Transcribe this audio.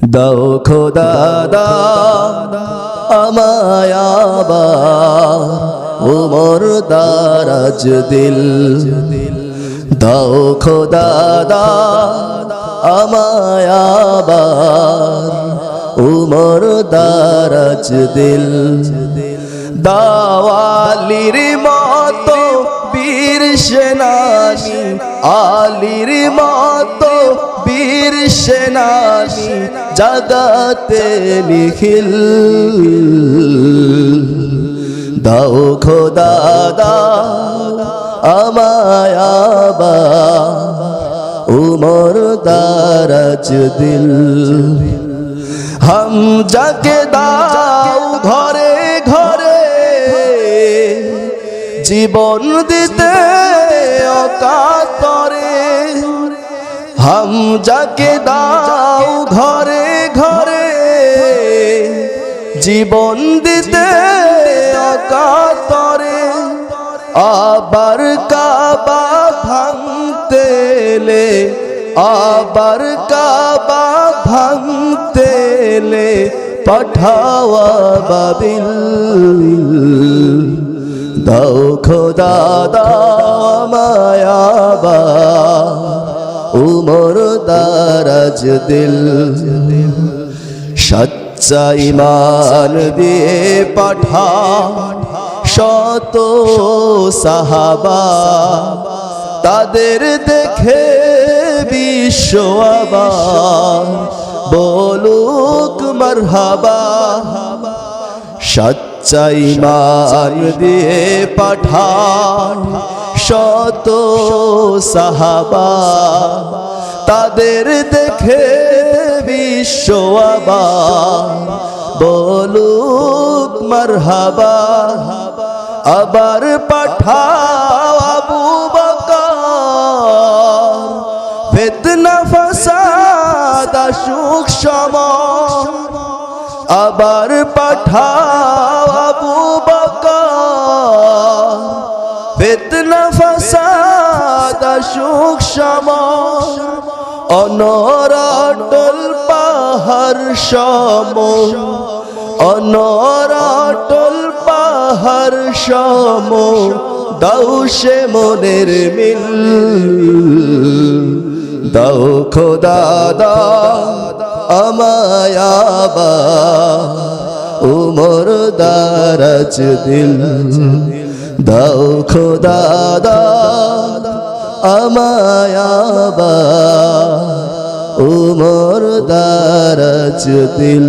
দাও খোদা দাদা আমায় আবার উমর দারাজ দিল। দাও খোদা দাদা আমায় আবার উমর দারাজ দিল। দাওয়ালির মতো বীর সেনানি, আলির মতো সেনানি জাগাতে নিখিল। দাও খোদা, দাও আমায় আবার উমর দারাজ দিল। হাম যাকে দাও ঘরে ঘরে জীবন দিতে অকাতরে হাম যাকে দাও ঘরে ঘরে জীবন দিতে অকাতরে আবার কাবা ভাঙতে এলে আবার কাবা ভাঙতে এলে পাঠাওয়া বাবিল দাও খোদা দাও মায়াবা উমর দারাজ দিল। সচ্চা ইমান দিয়ে পাঠা, শত সাহাবা, তাদের দেখে বিশ্ব বলুক মারহাবা, সচ্চা ইমান দিয়ে পাঠান শত সাহাবা, তাদের দেখে বিশ্ব আবার বলুক মারহাবা, আবার পাঠাও সুখ সমর আবার পাঠাও আবু বকর। ফিতনা ফাসাদ, সুখ সমর অনরাটল পাহাড় সম অনরাটল পাহাড় সম দাও সে মনের মিল, দাও খোদা, দাও আমায়াবা উমর দারাজ দিল। দাও খোদা আমায়াবা উমর দারাজ দিল।